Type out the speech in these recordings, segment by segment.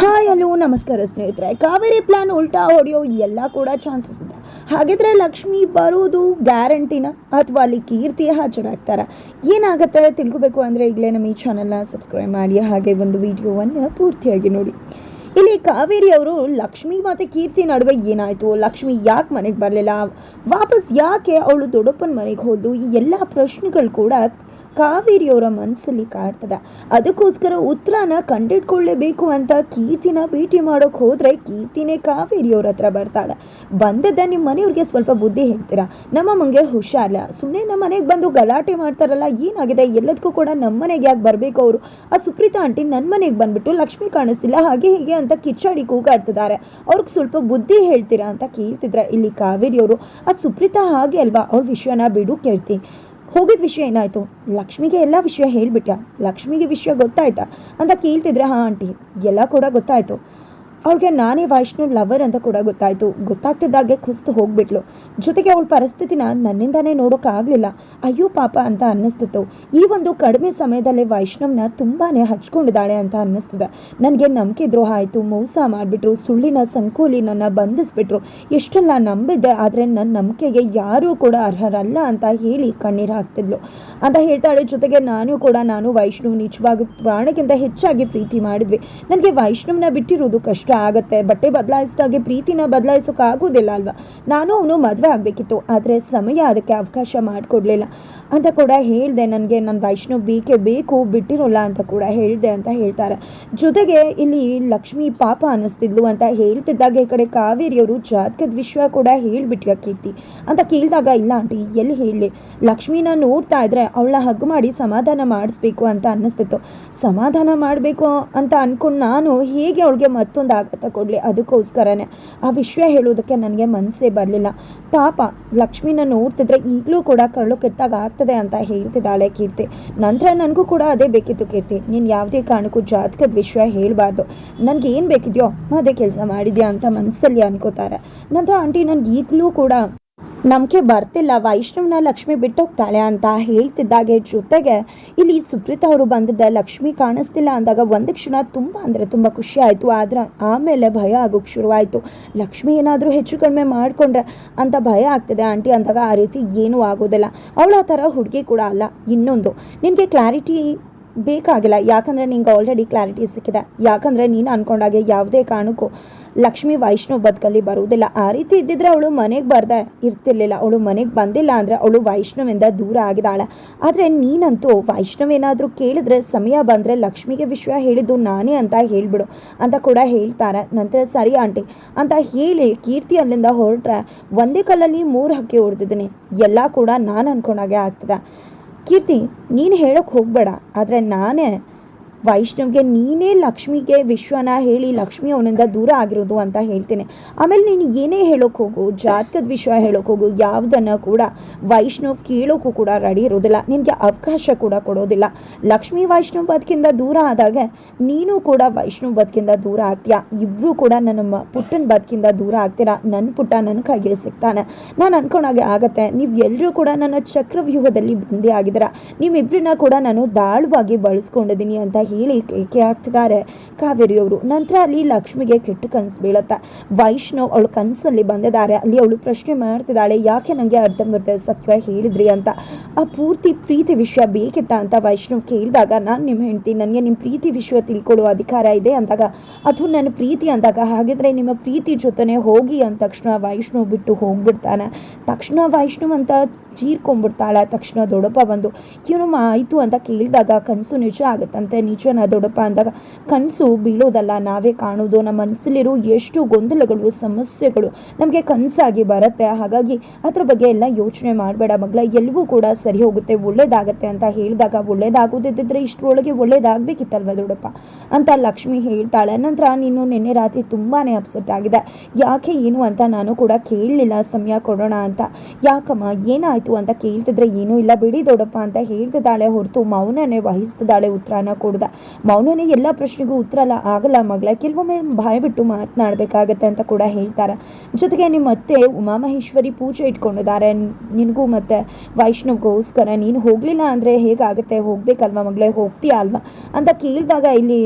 Hi hello ನಮಸ್ಕಾರ ಸ್ನೇಹಿತರೆ. Kaveri plan ಉಲ್ಟಾ ಹೊಡೆಯೋ ಎಲ್ಲ ಕೂಡ ಚಾನ್ಸಸ್ ಇದೆ. ಹಾಗಿದ್ರೆ ಲಕ್ಷ್ಮಿ ಬರೋದು ಗ್ಯಾರಂಟಿನ ಅಥವಾ ಅಲ್ಲಿ ಕೀರ್ತಿ ಹಾಜರಾಗ್ತಾರ? ಏನಾಗುತ್ತೆ ತಿಳ್ಕೊಬೇಕು ಅಂದರೆ ಈಗಲೇ ನಮ್ಮ ಈ ಚಾನಲ್ನ ಸಬ್ಸ್ಕ್ರೈಬ್ ಮಾಡಿ, ಹಾಗೆ ಒಂದು ವಿಡಿಯೋವನ್ನು ಪೂರ್ತಿಯಾಗಿ ನೋಡಿ. ಇಲ್ಲಿ ಕಾವೇರಿ ಅವರು ಲಕ್ಷ್ಮಿ ಮತ್ತು ಕೀರ್ತಿ ನಡುವೆ ಏನಾಯಿತು? ಲಕ್ಷ್ಮಿ ಯಾಕೆ ಮನೆಗೆ ಬರಲಿಲ್ಲ? ವಾಪಸ್ ಯಾಕೆ ಅವಳು ದೊಡ್ಡಪ್ಪನ ಮನೆಗೆ ಹೋದ್ಲು? ಈ ಎಲ್ಲ ಪ್ರಶ್ನೆಗಳು ಕೂಡ ಕಾವೇರಿಯವರ ಮನಸ್ಸಲ್ಲಿ ಕಾಡ್ತದೆ ಅದಕ್ಕೋಸ್ಕರ ಉತ್ತರನ ಕಂಡಿಡ್ಕೊಳ್ಳೇಬೇಕು ಅಂತ ಕೀರ್ತಿನ ಭೇಟಿ ಮಾಡೋಕೆ ಹೋದರೆ ಕೀರ್ತಿನೇ ಕಾವೇರಿಯವ್ರ ಹತ್ರ ಬರ್ತಾಳೆ. ಬಂದದ್ದ ನಿಮ್ಮ ಮನೆಯವ್ರಿಗೆ ಸ್ವಲ್ಪ ಬುದ್ಧಿ ಹೇಳ್ತೀರಾ? ನಮ್ಮ ಮಂಗೆ ಹುಷಾರಿಲ್ಲ ಸುಮ್ಮನೆ ನಮ್ಮ ಮನೆಗೆ ಬಂದು ಗಲಾಟೆ ಮಾಡ್ತಾರಲ್ಲ, ಏನಾಗಿದೆ? ಎಲ್ಲದಕ್ಕೂ ಕೂಡ ನಮ್ಮ ಮನೆಗೆ ಯಾಕೆ ಬರಬೇಕು ಅವರು? ಆ ಸುಪ್ರೀತಾ ಆಂಟಿ ನನ್ನ ಮನೆಗೆ ಬಂದ್ಬಿಟ್ಟು ಲಕ್ಷ್ಮಿ ಕಾಣಿಸ್ತಿಲ್ಲ, ಹಾಗೆ ಹೀಗೆ ಅಂತ ಕಿಚ್ಚಾಡಿ ಕೂಗಾಡ್ತಿದ್ದಾರೆ. ಅವ್ರಿಗೆ ಸ್ವಲ್ಪ ಬುದ್ಧಿ ಹೇಳ್ತೀರಾ ಅಂತ ಕೇಳ್ತಿದ್ರೆ ಇಲ್ಲಿ ಕಾವೇರಿಯವರು. ಆ ಸುಪ್ರೀತಾ ಹಾಗೆ ಅಲ್ವಾ? ಅವ್ರ ವಿಷಯನ ಬಿಡು ಕೇಳ್ತೀನಿ. ಹೋಗಿದ ವಿಷಯ ಏನಾಯಿತು? ಲಕ್ಷ್ಮಿಗೆ ಎಲ್ಲ ವಿಷಯ ಹೇಳಿಬಿಟ್ಟ ಲಕ್ಷ್ಮಿಗೆ ವಿಷಯ ಗೊತ್ತಾಯ್ತಾ? ಅಂತ ಕೇಳ್ತಿದ್ರೆ, ಹಾಂ, ಆಂಟಿ. ಎಲ್ಲ ಕೂಡ ಗೊತ್ತಾಯಿತು. ಅವಳಿಗೆ ನಾನೇ ವೈಷ್ಣು ಲವರ್ ಅಂತ ಕೂಡ ಗೊತ್ತಾಯಿತು. ಗೊತ್ತಾಗ್ತಿದ್ದಾಗೆ ಕುಸ್ತು ಹೋಗ್ಬಿಟ್ಲು. ಜೊತೆಗೆ ಅವಳ ಪರಿಸ್ಥಿತಿನ ನನ್ನಿಂದಾನೇ ನೋಡೋಕ್ಕಾಗಲಿಲ್ಲ ಅಯ್ಯೋ ಪಾಪ ಅಂತ ಅನ್ನಿಸ್ತಿತ್ತು. ಈ ಒಂದು ಕಡಿಮೆ ಸಮಯದಲ್ಲಿ ವೈಷ್ಣವ್ನ ತುಂಬಾ ಹಚ್ಕೊಂಡಿದ್ದಾಳೆ ಅಂತ ಅನ್ನಿಸ್ತಿದೆ. ನನಗೆ ನಂಬಿಕೆ ದ್ರೋಹ ಆಯಿತು. ಮೋಸ ಮಾಡಿಬಿಟ್ರು. ಸುಳ್ಳಿನ ಸಂಕೋಲಿ ನನ್ನ ಬಂಧಿಸ್ಬಿಟ್ರು. ಎಷ್ಟೆಲ್ಲ ನಂಬಿದ್ದೆ, ಆದರೆ ನನ್ನ ನಂಬಿಕೆಗೆ ಯಾರೂ ಕೂಡ ಅರ್ಹರಲ್ಲ ಅಂತ ಹೇಳಿ ಕಣ್ಣೀರು ಹಾಕ್ತಿದ್ಲು. ಅಂತ ಹೇಳ್ತಾಳೆ. ಜೊತೆಗೆ ನಾನು ಕೂಡ, ನಾನು ವೈಷ್ಣವ್ ನಿಜವಾಗಿ ಪ್ರಾಣಕ್ಕಿಂತ ಹೆಚ್ಚಾಗಿ ಪ್ರೀತಿ ಮಾಡಿದ್ವಿ. ನನಗೆ ವೈಷ್ಣವ್ನ ಬಿಟ್ಟಿರೋದು ಕಷ್ಟ. ಆಗುತ್ತೆ. ಬಟ್ಟೆ ಬದಲಾಯಿಸಿದಾಗೆ ಪ್ರೀತಿನ ಬದಲಾಯಿಸೋಕ್ಕಾಗೋದಿಲ್ಲ ಅಲ್ವಾ? ನಾನು ಅವನು ಮದುವೆ ಆಗಬೇಕಿತ್ತು. ಆದರೆ ಸಮಯ ಅದಕ್ಕೆ ಅವಕಾಶ ಮಾಡಿಕೊಡ್ಲಿಲ್ಲ ಅಂತ ಕೂಡ ಹೇಳಿದೆ ನನಗೆ. ನನ್ನ ವೈಷ್ಣವ್ ಬೇಕೇ ಬೇಕು, ಬಿಟ್ಟಿರೋಲ್ಲ ಅಂತ ಕೂಡ ಹೇಳಿದೆ ಅಂತ ಹೇಳ್ತಾರೆ. ಜೊತೆಗೆ ಇಲ್ಲಿ ಲಕ್ಷ್ಮಿ ಪಾಪ ಅನ್ನಿಸ್ತಿದ್ಲು ಅಂತ ಹೇಳ್ತಿದ್ದಾಗ ಈ ಕಡೆ ಕಾವೇರಿಯವರು. ಜಾತಕದ ವಿಷಯ ಕೂಡ ಹೇಳ್ಬಿಟ್ಯ ಕೀರ್ತಿ? ಅಂತ ಕೇಳಿದಾಗ, ಇಲ್ಲ ಆಂಟಿ, ಎಲ್ಲಿ ಹೇಳಲಿ? ಲಕ್ಷ್ಮೀನ ನೋಡ್ತಾ ಇದ್ರೆ ಅವಳ ಹಗ್ ಮಾಡಿ ಸಮಾಧಾನ ಮಾಡಿಸ್ಬೇಕು ಅಂತ ಅನ್ನಿಸ್ತಿತ್ತು. ಸಮಾಧಾನ ಮಾಡಬೇಕು ಅಂತ ಅನ್ಕೊಂಡು ನಾನು ಹೇಗೆ ಅವಳಿಗೆ ಮತ್ತೊಂದು ಆಘಾತ ಕೊಡಲಿ, ಅದಕ್ಕೋಸ್ಕರನೇ. ಆ ವಿಷಯ ಹೇಳೋದಕ್ಕೆ ನನಗೆ ಮನಸ್ಸೇ ಬರಲಿಲ್ಲ. ಪಾಪ ಲಕ್ಷ್ಮಿನ ನೋಡ್ತಿದ್ರೆ ಈಗಲೂ ಕೂಡ ಕರಳು ಕೆತ್ತಾಗ ಆಗ್ತದೆ ಅಂತ ಹೇಳ್ತಿದ್ದಾಳೆ ಕೀರ್ತಿ. ನಂತರ ನನಗೂ ಕೂಡ ಅದೇ ಬೇಕಿತ್ತು ಕೀರ್ತಿ. ನೀನು ಯಾವುದೇ ಕಾರಣಕ್ಕೂ ಜಾತಕದ ವಿಷಯ ಹೇಳಬಾರ್ದು. ನನಗೆ ಏನು ಬೇಕಿದೆಯೋ ಅದೇ ಕೆಲಸ ಮಾಡಿದ್ಯಾ ಅಂತ ಮನಸ್ಸಲ್ಲಿ ಅನ್ಕೋತಾರೆ. ನಂತರ ಆಂಟಿ ನನಗೆ ಈಗಲೂ ಕೂಡ ನಂಬಿಕೆ ಬರ್ತಿಲ್ಲ, ವೈಷ್ಣವನ ಲಕ್ಷ್ಮಿ ಬಿಟ್ಟೋಗ್ತಾಳೆ ಅಂತ ಹೇಳ್ತಿದ್ದಾಗೆ ಜೊತೆಗೆ. ಇಲ್ಲಿ ಸುಪ್ರೀತಾ ಅವರು ಬಂದಿದ್ದ ಲಕ್ಷ್ಮಿ ಕಾಣಿಸ್ತಿಲ್ಲ ಅಂದಾಗ ಒಂದು ಕ್ಷಣ ತುಂಬ ಅಂದರೆ ತುಂಬ ಖುಷಿ ಆಯಿತು. ಆದರೆ ಆಮೇಲೆ ಭಯ ಆಗೋಕ್ಕೆ ಶುರುವಾಯಿತು. ಲಕ್ಷ್ಮಿ ಏನಾದರೂ ಹೆಚ್ಚು ಕಡಿಮೆ ಮಾಡಿಕೊಂಡ್ರೆ ಅಂತ ಭಯ ಆಗ್ತಿದೆ ಆಂಟಿ ಅಂದಾಗ ಆ ರೀತಿ ಏನೂ ಆಗೋದಿಲ್ಲ. ಅವಳ ಆ ಥರ ಹುಡುಗಿ ಕೂಡ ಅಲ್ಲ. ಇನ್ನೊಂದು, ನಿನಗೆ ಕ್ಲಾರಿಟಿ ಬೇಕಾಗಿಲ್ಲ. ಯಾಕಂದರೆ ನಿಂಗೆ ಆಲ್ರೆಡಿ ಕ್ಲಾರಿಟಿ ಸಿಕ್ಕಿದೆ. ಯಾಕಂದರೆ ನೀನು ಅಂದ್ಕೊಂಡಾಗೆ ಯಾವುದೇ ಕಾರಣಕ್ಕೂ ಲಕ್ಷ್ಮಿ ವೈಷ್ಣವ್ ಬದುಕಲ್ಲಿ ಬರುವುದಿಲ್ಲ. ಆ ರೀತಿ ಇದ್ದಿದ್ರೆ ಅವಳು ಮನೆಗೆ ಬರ್ದೆ ಇರ್ತಿರ್ಲಿಲ್ಲ. ಅವಳು ಮನೆಗೆ ಬಂದಿಲ್ಲ ಅಂದರೆ ಅವಳು ವೈಷ್ಣವಿಂದ ದೂರ ಆಗಿದ್ದಾಳೆ. ಆದರೆ ನೀನಂತೂ ವೈಷ್ಣವ್ ಏನಾದರೂ ಕೇಳಿದ್ರೆ ಸಮಯ ಬಂದರೆ ಲಕ್ಷ್ಮಿಗೆ ವಿಷಯ ಹೇಳಿದ್ದು ನಾನೇ ಅಂತ ಹೇಳಿಬಿಡು ಅಂತ ಕೂಡ ಹೇಳ್ತಾರೆ. ನಂತರ ಸರಿ ಆಂಟಿ ಅಂತ ಹೇಳಿ ಕೀರ್ತಿ ಅಲ್ಲಿಂದ ಹೊರಟ್ರೆ, ಒಂದೇ ಕಲ್ಲಲ್ಲಿ ಮೂರು ಹಕ್ಕಿ ಹೊಡೆದಿದ್ದೀನಿ. ಎಲ್ಲ ಕೂಡ ನಾನು ಅಂದ್ಕೊಂಡಾಗೆ ಆಗ್ತದೆ. ಕೀರ್ತಿ ನೀನು ಹೇಳೋಕೆ ಹೋಗಬೇಡ ಆದರೆ ನಾನೇ ವೈಷ್ಣವ್ಗೆ ನೀನೇ ಲಕ್ಷ್ಮಿಗೆ ವಿಶ್ವನ ಹೇಳಿ ಲಕ್ಷ್ಮಿ ಅವನಿಂದ ದೂರ ಆಗಿರೋದು ಅಂತ ಹೇಳ್ತೇನೆ. ಆಮೇಲೆ ನೀನು ಏನೇ ಹೇಳೋಕೆ ಹೋಗು, ಜಾತಕದ ವಿಷಯ ಹೇಳೋಕೆ ಹೋಗು, ಯಾವುದನ್ನು ಕೂಡ ವೈಷ್ಣವ್ ಕೇಳೋಕ್ಕೂ ಕೂಡ ರೆಡಿ ಇರೋದಿಲ್ಲ. ನಿನಗೆ ಅವಕಾಶ ಕೂಡ ಕೊಡೋದಿಲ್ಲ. ಲಕ್ಷ್ಮಿ ವೈಷ್ಣವ್ ಬದುಕಿಂದ ದೂರ ಆದಾಗ ನೀನು ಕೂಡ ವೈಷ್ಣವ್ ಬದುಕಿಂದ ದೂರ ಆಗ್ತೀಯಾ. ಇಬ್ಬರು ಕೂಡ ನನ್ನ ಪುಟ್ಟನ ಬದುಕಿಂದ ದೂರ ಆಗ್ತೀರಾ? ನನ್ನ ಪುಟ್ಟ ನನ್ನ ಕೈಗೆ ಸಿಗ್ತಾನೆ. ನಾನು ಅನ್ಕೊಂಡಾಗೆ ಆಗತ್ತೆ. ನೀವು ಎಲ್ಲರೂ ಕೂಡ ನನ್ನ ಚಕ್ರವ್ಯೂಹದಲ್ಲಿ ಬಂದಿ ಆಗಿದ್ದೀರಾ? ನಿಮ್ಮಿಬ್ಬರನ್ನ ಕೂಡ ನಾನು ದಾಳವಾಗಿ ಬಳಸ್ಕೊಂಡಿದ್ದೀನಿ ಅಂತ ಹೇಳಿ ಕೇಕೆ ಹಾಕ್ತಿದ್ದಾರೆ ಕಾವೇರಿಯವರು, ನಂತರ ಅಲ್ಲಿ ಲಕ್ಷ್ಮಿಗೆ ಕೆಟ್ಟ ಕನಸು ಬೀಳುತ್ತೆ. ವೈಷ್ಣವ್ ಅವಳು ಕನಸಲ್ಲಿ ಬಂದಿದ್ದಾರೆ. ಅಲ್ಲಿ ಅವಳು ಪ್ರಶ್ನೆ ಮಾಡ್ತಿದ್ದಾಳೆ, ಯಾಕೆ ನನಗೆ ಅರ್ಧಂಬರ್ಧ ಸತ್ಯ ಹೇಳಿದ್ರಿ ಅಂತ? ಆ ಪೂರ್ತಿ ಪ್ರೀತಿ ವಿಷಯ ಬೇಕಿತ್ತ ಅಂತ ವೈಷ್ಣವ್ ಕೇಳಿದಾಗ, ನಾನು ನಿಮ್ಮ ಹೆಂಡ್ತಿ ನನಗೆ ನಿಮ್ಮ ಪ್ರೀತಿ ವಿಷಯ ತಿಳ್ಕೊಳ್ಳುವ ಅಧಿಕಾರ ಇದೆ ಅಂದಾಗ, ಅದು ನನ್ನ ಪ್ರೀತಿ ಅಂದಾಗ, ಹಾಗಿದ್ರೆ ನಿಮ್ಮ ಪ್ರೀತಿ ಜೊತೆನೆ ಹೋಗಿ ಅಂದ ತಕ್ಷಣ ವೈಷ್ಣವ್ ಬಿಟ್ಟು ಹೋಗ್ಬಿಡ್ತಾನೆ. ತಕ್ಷಣ ವೈಷ್ಣವ್ ಅಂತ ಚೀರ್ಕೊಂಡ್ಬಿಡ್ತಾಳೆ, ತಕ್ಷಣ ದೊಡ್ಡಪ್ಪ ಬಂದು, ಇವನು ಆಯಿತು ಅಂತ ಕೇಳಿದಾಗ ಕನಸು ನಿಜ ಆಗುತ್ತಂತೆ. ನಿಜನ ದೊಡಪ್ಪ ಅಂದಾಗ, ಕನಸು ಬೀಳೋದಲ್ಲ, ನಾವೇ ಕಾಣೋದು. ನಮ್ಮ ಮನಸ್ಸಲ್ಲಿರೋ ಎಷ್ಟು ಗೊಂದಲಗಳು, ಸಮಸ್ಯೆಗಳು ನಮಗೆ ಕನಸಾಗಿ ಬರುತ್ತೆ. ಹಾಗಾಗಿ ಅದ್ರ ಬಗ್ಗೆ ಎಲ್ಲ ಯೋಚನೆ ಮಾಡಬೇಡ ಮಗಳ. ಎಲ್ಲವೂ ಕೂಡ ಸರಿ ಹೋಗುತ್ತೆ. ಒಳ್ಳೇದಾಗತ್ತೆ ಅಂತ ಹೇಳಿದಾಗ ಒಳ್ಳೇದಾಗೋದಿದ್ದರೆ ಇಷ್ಟರೊಳಗೆ ಒಳ್ಳೇದಾಗಬೇಕಿತ್ತಲ್ವ ದೊಡಪ್ಪ ಅಂತ ಲಕ್ಷ್ಮಿ ಹೇಳ್ತಾಳೆ. ನಂತರ, ನೀನು ನಿನ್ನೆ ರಾತ್ರಿ ತುಂಬಾ ಅಪ್ಸೆಟ್ ಆಗಿದೆ ಯಾಕೆ ಏನು ಅಂತ ನಾನು ಕೂಡ ಕೇಳಲಿಲ್ಲ. ಸಮಯ ಕೊಡೋಣ ಅಂತ. ಯಾಕಮ್ಮ, ಏನಾಯಿತು ಅಂತ ಕೇಳ್ತಿದ್ರೆ ಏನೂ ಇಲ್ಲ. ಬಿಡಿ ದೊಡಪ್ಪ ಅಂತ ಹೇಳ್ತಿದ್ದಾಳೆ. ಹೊರತು ಮೌನನೇ ವಹಿಸ್ತಿದ್ದಾಳೆ. ಉತ್ತರನ ಕೊಡ್ದ. ಮೌನನೇ ಎಲ್ಲ ಪ್ರಶ್ನೆಗೂ ಉತ್ತರ ಅಲ್ಲ, ಆಗಲ್ಲ ಮಗಳ ಕೆಲವೊಮ್ಮೆ ಬಾಯ್ ಬಿಟ್ಟು ಮಾತನಾಡಬೇಕಾಗತ್ತೆ ಅಂತ ಕೂಡ ಹೇಳ್ತಾರೆ. ಜೊತೆಗೆ ನಿಮ್ಮ ಅತ್ತೆ ಉಮಾಮಹೇಶ್ವರಿ ಪೂಜೆ ಇಟ್ಕೊಂಡಿದ್ದಾರೆ. ನಿನಗೂ ಮತ್ತೆ ವೈಷ್ಣವ್ಗೋಸ್ಕರ. ನೀನು ಹೋಗಲಿಲ್ಲ ಅಂದರೆ ಹೇಗಾಗುತ್ತೆ? ಹೋಗ್ಬೇಕಲ್ವಾ ಮಗಳೇ ಹೋಗ್ತೀಯ ಅಲ್ವಾ? ಅಂತ ಕೇಳಿದಾಗ ಇಲ್ಲಿ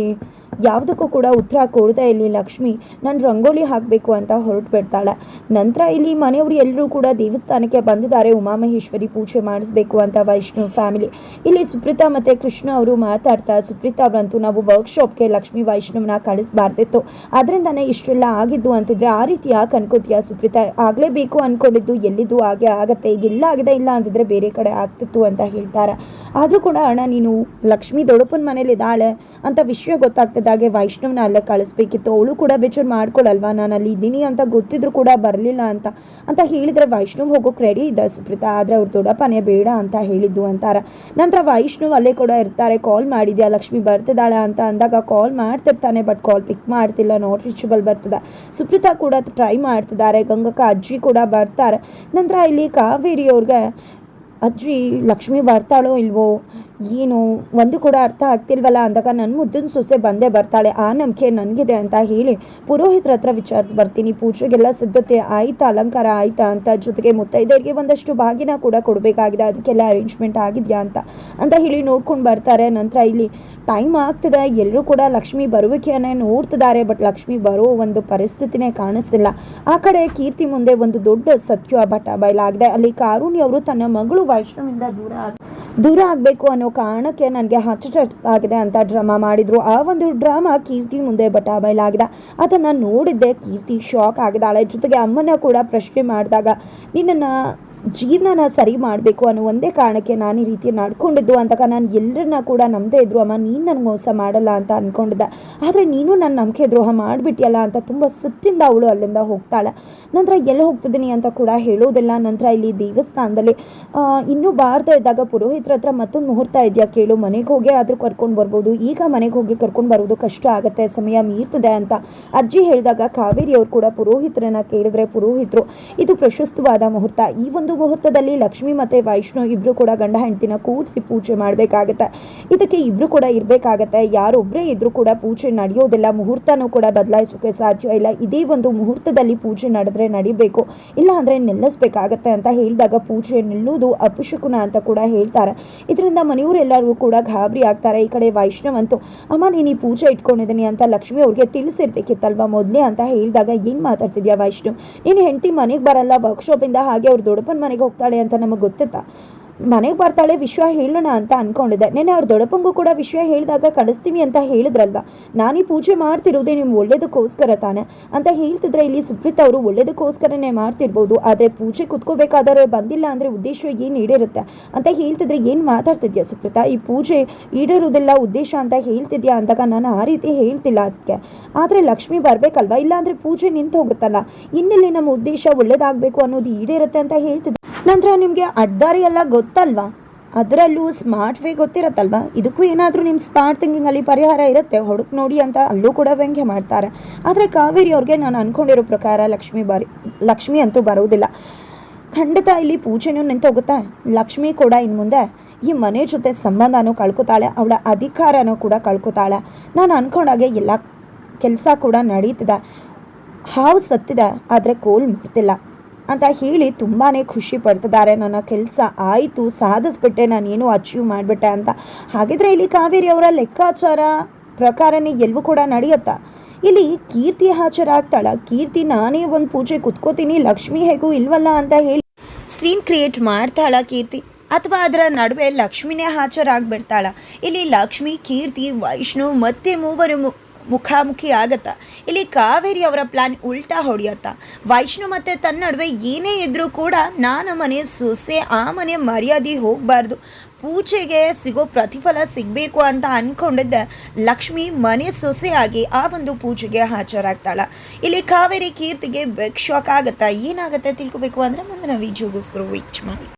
ಯಾವುದಕ್ಕೂ ಕೂಡ ಉತ್ತರ ಕೊಡ್ತಾ ಇಲ್ಲಿ ಲಕ್ಷ್ಮಿ, ನಾನು ರಂಗೋಲಿ ಹಾಕಬೇಕು ಅಂತ ಹೊರಟು ಬಿಡ್ತಾಳೆ ನಂತರ ಇಲ್ಲಿ ಮನೆಯವರು ಎಲ್ಲರೂ ಕೂಡ ದೇವಸ್ಥಾನಕ್ಕೆ ಬಂದಿದ್ದಾರೆ. ಉಮಾಮಹೇಶ್ವರಿ ಪೂಜೆ ಮಾಡಿಸ್ಬೇಕು ಅಂತ ವೈಷ್ಣವ್ ಫ್ಯಾಮಿಲಿ. ಇಲ್ಲಿ ಸುಪ್ರೀತಾ ಮತ್ತು ಕೃಷ್ಣ ಅವರು ಮಾತಾಡ್ತಾ, ಸುಪ್ರೀತಾ ಅವರಂತೂ ನಾವು ವರ್ಕ್ಶಾಪ್ಗೆ ಲಕ್ಷ್ಮಿ ವೈಷ್ಣವ್ನ ಕಳಿಸ್ಬಾರ್ದಿತ್ತು. ಅದರಿಂದನೇ ಇಷ್ಟೆಲ್ಲ ಆಗಿದ್ದು ಅಂತಿದ್ರೆ ಆ ರೀತಿ ಯಾಕೆ ಅನ್ಕೋತೀಯ ಸುಪ್ರೀತಾ? ಆಗಲೇಬೇಕು ಅನ್ಕೊಂಡಿದ್ದು, ಎಲ್ಲಿದ್ದು ಹಾಗೆ ಆಗತ್ತೆ ಇಲ್ಲ, ಆಗಿದೆ, ಇಲ್ಲ ಅಂತಿದ್ರೆ ಬೇರೆ ಕಡೆ ಆಗ್ತಿತ್ತು ಅಂತ ಹೇಳ್ತಾರೆ. ಆದರೂ ಕೂಡ ಅಣ್ಣ, ನೀನು ಲಕ್ಷ್ಮಿ ದೊಡ್ಡಪ್ಪನ ಮನೇಲಿ ಇದ್ದಾಳೆ ಅಂತ ವಿಷಯ ಗೊತ್ತಾಗ್ತಿದ್ದಾಗೆ ವೈಷ್ಣವ್ನ ಅಲ್ಲೇ ಕಳಿಸ್ಬೇಕಿತ್ತು. ಅವಳು ಕೂಡ ಬೇಚೂರು ಮಾಡ್ಕೊಳಲ್ವಾ? ನಾನು ಅಲ್ಲಿ ಇದ್ದೀನಿ ಅಂತ ಗೊತ್ತಿದ್ರು ಕೂಡ ಬರಲಿಲ್ಲ ಅಂತ. ಅಂತ ಹೇಳಿದ್ರೆ ವೈಷ್ಣವ್ ಹೋಗೋಕೆ ರೆಡಿ ಇದ್ದ. ಸುಪ್ರೀತಾ, ಆದರೆ ಅವ್ರ ದೊಡ್ಡಪ್ಪನೇ ಬೇಡ ಅಂತ ಹೇಳಿದ್ದು ಅಂತಾರೆ. ನಂತರ ವೈಷ್ಣವ್ ಅಲ್ಲೇ ಕೂಡ ಇರ್ತಾರೆ. ಕಾಲ್ ಮಾಡಿದ್ಯಾ? ಲಕ್ಷ್ಮಿ ಬರ್ತಿದ್ದಾಳೆ ಅಂತ ಅಂದಾಗ ಕಾಲ್ ಮಾಡ್ತಿರ್ತಾನೆ ಬಟ್ ಕಾಲ್ ಪಿಕ್ ಮಾಡ್ತಿಲ್ಲ. ನಾಟ್ ರೀಚಬಲ್ ಬರ್ತದೆ. ಸುಪ್ರೀತಾ ಕೂಡ ಟ್ರೈ ಮಾಡ್ತಿದ್ದಾರೆ. ಗಂಗಕ್ಕ, ಅಜ್ಜಿ ಕೂಡ ಬರ್ತಾರೆ. ನಂತರ ಇಲ್ಲಿ ಕಾವೇರಿ ಅವ್ರಿಗೆ ಅಜ್ಜಿ ಲಕ್ಷ್ಮಿ ಬರ್ತಾಳೋ ಇಲ್ವೋ? ಏನು? ಒಂದು ಕೂಡ ಅರ್ಥ ಆಗ್ತಿಲ್ವಲ್ಲ? ಅಂದಾಗ ನನ್ನ ಮುದ್ದಿನ ಸೊಸೆ ಬಂದೇ ಬರ್ತಾಳೆ. ಆ ನಂಬಿಕೆ ನನಗಿದೆ ಅಂತ ಹೇಳಿ ಪುರೋಹಿತರ ಹತ್ರ ವಿಚಾರಿಸಿ ಬರ್ತೀನಿ. ಪೂಜೆಗೆಲ್ಲ ಸಿದ್ಧತೆ ಆಯ್ತಾ? ಅಲಂಕಾರ ಆಯ್ತಾ ಅಂತ ಜೊತೆಗೆ ಮುತ್ತೈದೆಯರಿಗೆ ಒಂದಷ್ಟು ಬಾಗಿನ ಕೂಡ ಕೊಡಬೇಕಾಗಿದೆ. ಅದಕ್ಕೆಲ್ಲ ಅರೇಂಜ್ಮೆಂಟ್ ಆಗಿದೆಯಾ ಅಂತ ಅಂತ ಹೇಳಿ ನೋಡ್ಕೊಂಡು ಬರ್ತಾರೆ. ನಂತರ ಇಲ್ಲಿ ಟೈಮ್ ಆಗ್ತಿದೆ. ಎಲ್ಲರೂ ಕೂಡ ಲಕ್ಷ್ಮಿ ಬರುವಿಕೆಯನ್ನೇ ನೋಡ್ತಿದ್ದಾರೆ. ಬಟ್ ಲಕ್ಷ್ಮಿ ಬರೋ ಒಂದು ಪರಿಸ್ಥಿತಿನೇ ಕಾಣಿಸ್ತಿಲ್ಲ. ಆ ಕಡೆ ಕೀರ್ತಿ ಮುಂದೆ ಒಂದು ದೊಡ್ಡ ಸತ್ಯ ಬಟ ಬಯಲಾಗಿದೆ. ಅಲ್ಲಿ ಕಾರುಣಿ ಅವರು ತನ್ನ ಮಗಳು ವೈಷ್ಣವಿಂದ ದೂರ ದೂರ ಆಗಬೇಕು ಅನ್ನೋ ಕಾರಣಕ್ಕೆ ನನಗೆ ಅಟ್ಯಾಕ್ ಆಗಿದೆ ಅಂತ ಡ್ರಾಮಾ ಮಾಡಿದ್ರು. ಆ ಒಂದು ಡ್ರಾಮಾ ಕೀರ್ತಿ ಮುಂದೆ ಬಟಾ ಬಯಲಾಗಿದೆ ಅದನ್ನು ನೋಡಿದ್ದೆ ಕೀರ್ತಿ ಶಾಕ್ ಆಗಿದ್ದಾಳೆ. ಜೊತೆಗೆ ಅಮ್ಮನ ಕೂಡ ಪ್ರಶ್ನೆ ಮಾಡಿದಾಗ, ನಿನ್ನನ್ನು ಜೀವನನ ಸರಿ ಮಾಡಬೇಕು ಅನ್ನೋ ಒಂದೇ ಕಾರಣಕ್ಕೆ ನಾನು ಈ ರೀತಿ ನಡ್ಕೊಂಡಿದ್ದು ಅಂತಕ ನಾನು ಎಲ್ಲರನ್ನ ಕೂಡ ನಂಬದೇ ಇದ್ರು, ಅಮ್ಮ, ನೀನು ನನಗೆ ಮೋಸ ಮಾಡಲ್ಲ ಅಂತ ಅಂದ್ಕೊಂಡಿದ್ದೆ ಆದರೆ ನೀನು ನನ್ನ ನಂಬಿಕೆ ದ್ರೋಹ ಮಾಡಿಬಿಟ್ಟಿಯಲ್ಲ ಅಂತ ತುಂಬ ಸಿಟ್ಟಿಂದ ಅವಳು ಅಲ್ಲಿಂದ ಹೋಗ್ತಾಳೆ. ನಂತರ ಎಲ್ಲಿ ಹೋಗ್ತಿದ್ದೀನಿ ಅಂತ ಕೂಡ ಹೇಳೋದಿಲ್ಲ. ನಂತರ ಇಲ್ಲಿ ದೇವಸ್ಥಾನದಲ್ಲಿ ಇನ್ನೂ ಬಾರ್ತಾ ಇದ್ದಾಗ ಪುರೋಹಿತರ ಹತ್ರ ಮತ್ತೊಂದು ಮುಹೂರ್ತ ಇದೆಯಾ ಕೇಳು, ಮನೆಗೆ ಹೋಗಿ ಆದರೂ ಕರ್ಕೊಂಡು ಬರ್ಬೋದು. ಈಗ ಮನೆಗೆ ಹೋಗಿ ಕರ್ಕೊಂಡು ಬರೋದು ಕಷ್ಟ ಆಗುತ್ತೆ, ಸಮಯ ಮೀರ್ತದೆ ಅಂತ ಅಜ್ಜಿ ಹೇಳಿದಾಗ ಕಾವೇರಿ ಅವರು ಕೂಡ ಪುರೋಹಿತರನ್ನ ಕೇಳಿದ್ರೆ ಪುರೋಹಿತರು, ಇದು ಪ್ರಶಸ್ತವಾದ ಮುಹೂರ್ತ. ಈ ಒಂದು ಮುಹೂರ್ತದಲ್ಲಿ ಲಕ್ಷ್ಮಿ ಮತ್ತೆ ವೈಷ್ಣು ಇಬ್ರು ಕೂಡ ಗಂಡ ಹೆಂಡತಿನ ಕೂರಿಸಿ ಪೂಜೆ ಮಾಡಬೇಕಾಗತ್ತೆ. ಇದಕ್ಕೆ ಇಬ್ರು ಕೂಡ ಇರಬೇಕಾಗತ್ತೆ. ಯಾರೊಬ್ಬರೇ ಇದ್ರೂ ಕೂಡ ಪೂಜೆ ನಡೆಯೋದಿಲ್ಲ. ಮುಹೂರ್ತನೂ ಕೂಡ ಬದಲಾಯಿಸೋಕೆ ಸಾಧ್ಯ ಇಲ್ಲ. ಇದೇ ಒಂದು ಮುಹೂರ್ತದಲ್ಲಿ ಪೂಜೆ ನಡೆದ್ರೆ ನಡಿಬೇಕು. ಇಲ್ಲ ಅಂದರೆ ನಿಲ್ಲಿಸ್ಬೇಕಾಗತ್ತೆ ಅಂತ ಹೇಳಿದಾಗ ಪೂಜೆ ನಿಲ್ಲುವುದು ಅಪಶಕುನ ಅಂತ ಕೂಡ ಹೇಳ್ತಾರೆ. ಇದರಿಂದ ಮನೆಯವರೆಲ್ಲರೂ ಕೂಡ ಗಾಬರಿ ಆಗ್ತಾರೆ. ಈ ಕಡೆ ವೈಷ್ಣವ್ ಅಂತೂ, ಅಮ್ಮ, ನೀನು ಈ ಪೂಜೆ ಇಟ್ಕೊಂಡಿದ್ದೀನಿ ಅಂತ ಲಕ್ಷ್ಮಿ ಅವ್ರಿಗೆ ತಿಳಿಸಿರ್ಬೇಕಿತ್ತಲ್ವಾ ಮೊದಲೇ? ಅಂತ ಹೇಳಿದಾಗ, ಏನು ಮಾತಾಡ್ತಿದ್ಯಾ ವೈಷ್ಣು ನೀನು ಹೆಂಡತಿ ಮನೆಗೆ ಬರಲ್ಲ. ವರ್ಕ್ಶಾಪಿಂದ ಹಾಗೆ ಅವ್ರ ದೊಡ್ಡಪ್ಪನ ಮನೆಗೆ ಹೋಗ್ತಾಳೆ ಅಂತ ನಮಗೆ ಗೊತ್ತಿತ್ತಾ? ಮನೆಗೆ ಬರ್ತಾಳೆ ವಿಷಯ ಹೇಳೋಣ ಅಂತ ಅನ್ಕೊಂಡಿದ್ದೆ. ನೆನೆ ಅವ್ರ ದೊಡ್ಡಪ್ಪಂಗೂ ಕೂಡ ವಿಷಯ ಹೇಳಿದಾಗ ಕಳಿಸ್ತೀವಿ ಅಂತ ಹೇಳಿದ್ರಲ್ವ? ನಾನು ಪೂಜೆ ಮಾಡ್ತಿರೋದೇ ನಿಮ್ಮ ಒಳ್ಳೇದಕ್ಕೋಸ್ಕರ ತಾನೆ? ಅಂತ ಹೇಳ್ತಿದ್ರೆ ಇಲ್ಲಿ ಸುಪ್ರೀತ್ ಅವರು ಒಳ್ಳೇದಕ್ಕೋಸ್ಕರನೇ ಮಾಡ್ತಿರ್ಬೋದು. ಆದರೆ ಪೂಜೆ ಕುತ್ಕೋಬೇಕಾದ್ರೆ ಬಂದಿಲ್ಲ ಅಂದರೆ ಉದ್ದೇಶ ಏನು ಈಡೇರುತ್ತೆ? ಅಂತ ಹೇಳ್ತಿದ್ರೆ ಏನು ಮಾತಾಡ್ತಿದ್ಯಾ ಸುಪ್ರೀತಾ? ಈ ಪೂಜೆ ಈಡೇರೋದಿಲ್ಲ ಉದ್ದೇಶ ಅಂತ ಹೇಳ್ತಿದ್ಯಾ ಅಂದಾಗ ನಾನು ಆ ರೀತಿ ಹೇಳ್ತಿಲ್ಲ ಅದಕ್ಕೆ ಆದರೆ ಲಕ್ಷ್ಮಿ ಬರಬೇಕಲ್ವಾ? ಇಲ್ಲಾಂದರೆ ಪೂಜೆ ನಿಂತು ಹೋಗುತ್ತಲ್ಲ. ಇನ್ನೆಲ್ಲಿ ನಮ್ಮ ಉದ್ದೇಶ ಒಳ್ಳೇದಾಗಬೇಕು ಅನ್ನೋದು ಈಡೇರುತ್ತೆ ಅಂತ ಹೇಳ್ತಿದ್ದೆ. ನಂತರ ನಿಮಗೆ ಅಡ್ಡಾರಿ ಎಲ್ಲ ಗೊತ್ತಲ್ವಾ? ಅದರಲ್ಲೂ ಸ್ಮಾರ್ಟ್ ವೇ ಗೊತ್ತಿರತ್ತಲ್ವಾ? ಇದಕ್ಕೂ ಏನಾದರೂ ನಿಮ್ಮ ಸ್ಮಾರ್ಟ್ ಥಿಂಕಿಂಗಲ್ಲಿ ಪರಿಹಾರ ಇರುತ್ತೆ. ಹುಡುಕ್ ನೋಡಿ ಅಂತ ಅಲ್ಲೂ ಕೂಡ ವ್ಯಂಗ್ಯ ಮಾಡ್ತಾರೆ. ಆದರೆ ಕಾವೇರಿ ಅವ್ರಿಗೆ ನಾನು ಅಂದ್ಕೊಂಡಿರೋ ಪ್ರಕಾರ ಲಕ್ಷ್ಮಿ ಬರಿ, ಲಕ್ಷ್ಮಿ ಅಂತೂ ಬರುವುದಿಲ್ಲ. ಖಂಡಿತ ಇಲ್ಲಿ ಪೂಜೆನೂ ನಿಂತೋಗುತ್ತೆ. ಲಕ್ಷ್ಮಿ ಕೂಡ ಇನ್ನು ಮುಂದೆ ಈ ಮನೆ ಜೊತೆ ಸಂಬಂಧನೂ ಕಳ್ಕೊತಾಳೆ. ಅವಳ ಅಧಿಕಾರನೂ ಕೂಡ ಕಳ್ಕೊತಾಳೆ. ನಾನು ಅಂದ್ಕೊಂಡಾಗೆ ಎಲ್ಲ ಕೆಲಸ ಕೂಡ ನಡೀತಿದೆ. ಹಾವು ಸತ್ತಿದೆ, ಆದರೆ ಕೋಲ್ ಮುಟ್ತಿಲ್ಲ. ಅಂತ ಹೇಳಿ ತುಂಬಾ ಖುಷಿ ಪಡ್ತಿದ್ದಾರೆ. ನನ್ನ ಕೆಲಸ ಆಯಿತು, ಸಾಧಿಸ್ಬಿಟ್ಟೆ, ನಾನೇನು ಅಚೀವ್ ಮಾಡಿಬಿಟ್ಟೆ ಅಂತ. ಹಾಗಿದ್ರೆ ಇಲ್ಲಿ ಕಾವೇರಿ ಅವರ ಲೆಕ್ಕಾಚಾರ ಪ್ರಕಾರನೇ ಎಲ್ಲವೂ ಕೂಡ ನಡೆಯುತ್ತಾ? ಇಲ್ಲಿ ಕೀರ್ತಿ ಹಾಜರಾಗ್ತಾಳ ಕೀರ್ತಿ, ನಾನೇ ಒಂದು ಪೂಜೆ ಕುತ್ಕೋತೀನಿ, ಲಕ್ಷ್ಮಿ ಹೇಗೂ ಇಲ್ವಲ್ಲ ಅಂತ ಹೇಳಿ ಸೀನ್ ಕ್ರಿಯೇಟ್ ಮಾಡ್ತಾಳ ಕೀರ್ತಿ. ಅಥವಾ ಅದರ ನಡುವೆ ಲಕ್ಷ್ಮಿನೇ ಹಾಜರಾಗ್ಬಿಡ್ತಾಳ. ಇಲ್ಲಿ ಲಕ್ಷ್ಮಿ, ಕೀರ್ತಿ, ವೈಷ್ಣು ಮತ್ತೆ ಮೂವರು ಮುಖಾಮುಖಿ ಆಗತ್ತ. ಇಲ್ಲಿ ಕಾವೇರಿ ಅವರ ಪ್ಲಾನ್ ಉಲ್ಟಾ ಹೊಡೆಯತ್ತ. ವೈಷ್ಣು ಮತ್ತೆ ತನ್ನ ನಡುವೆ ಏನೇ ಇದ್ದರೂ ಕೂಡ ನಾನು ಮನೆ ಸೊಸೆ, ಆ ಮನೆ ಮರ್ಯಾದೆ ಹೋಗಬಾರ್ದು. ಪೂಜೆಗೆ ಸಿಗೋ ಪ್ರತಿಫಲ ಸಿಗಬೇಕು ಅಂತ ಅಂದ್ಕೊಂಡಿದ್ದ ಲಕ್ಷ್ಮಿ ಮನೆ ಸೊಸೆಯಾಗಿ ಆ ಒಂದು ಪೂಜೆಗೆ ಹಾಜರಾಗ್ತಾಳ. ಇಲ್ಲಿ ಕಾವೇರಿ ಕೀರ್ತಿಗೆ ಬೆಕ್ ಶಾಕ್ ಆಗುತ್ತಾ. ಏನಾಗುತ್ತೆ ತಿಳ್ಕೊಬೇಕು ಅಂದರೆ ಮುಂದಿನ ವೀಡಿಯೋಗೋಸ್ಕರ ವೀಕ್ಷ ಮಾಡಿ.